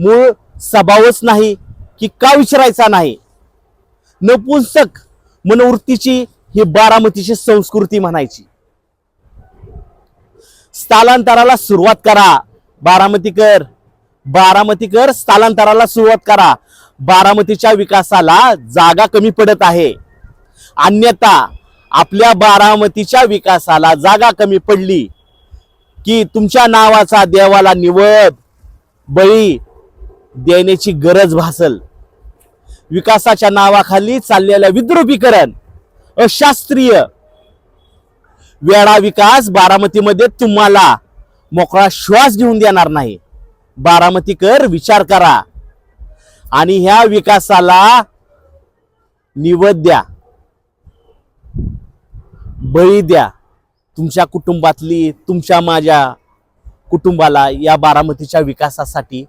मूळ स्वभावच नाही की का विचारायचा नाही. नपुंसक मनवृत्तीची ही बारामतीची संस्कृती म्हणायची. स्थलांतराला सुरुवात करा. बारामतीकर बारामतीकर स्थलांतराला सुरुवात करा. बारामतीच्या विकासाला जागा कमी पडत आहे. अन्यथा आपल्या बारामतीच्या विकासाला जागा कमी पडली की तुमच्या नावाचा देवाला निवड बळी देण्याची गरज भासल. विकासाच्या नावाखाली चाललेल्या विद्रुपीकरण अशास्त्रीय वेळा विकास बारामतीमध्ये तुम्हाला मोकळा श्वास घेऊन देणार नाही. बारामतीकर विचार करा. आणि ह्या विकासाला निवद द्या. बळी द्या. तुमच्या कुटुंबातली तुमच्या माझ्या कुटुंबाला या बारामतीच्या विकासासाठी